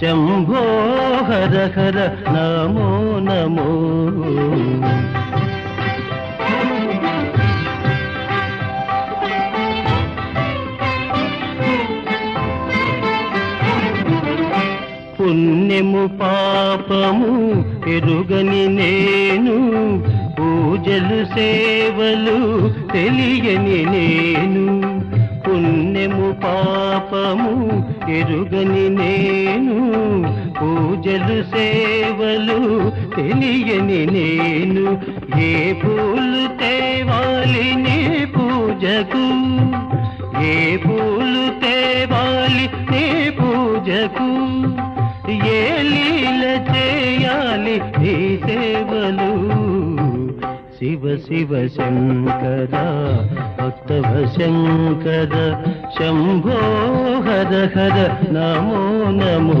శంభో హర హర నమో నమో పుణ్యము పాపము ఎరుగని నేను పూజలు సేవలు తెలియని నేను. పుణ్యము పాపము ఎరుగని నేను పూజలు సేవలు తెలియని నేను ఏ పూలు తేవాలి నీ పూజకు? ఏ పూలు తేవాలి నీ పూజకు? ఏ లీల చేయాలి నీ సేవలు? శివ శివ శంకర భక్తవ శంకర శంభో హర హర నమో నమో.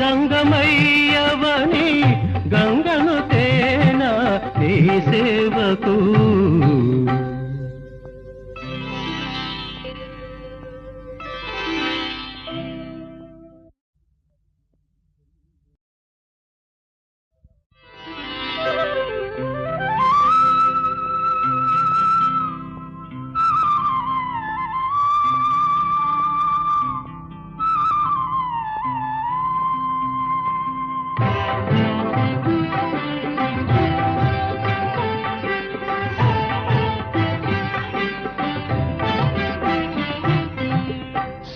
గంగమయ్యవని గంగను తేన నీ సేవకు?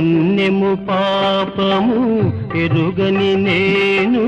పుణ్యము పాపము ఎరుగని నేను.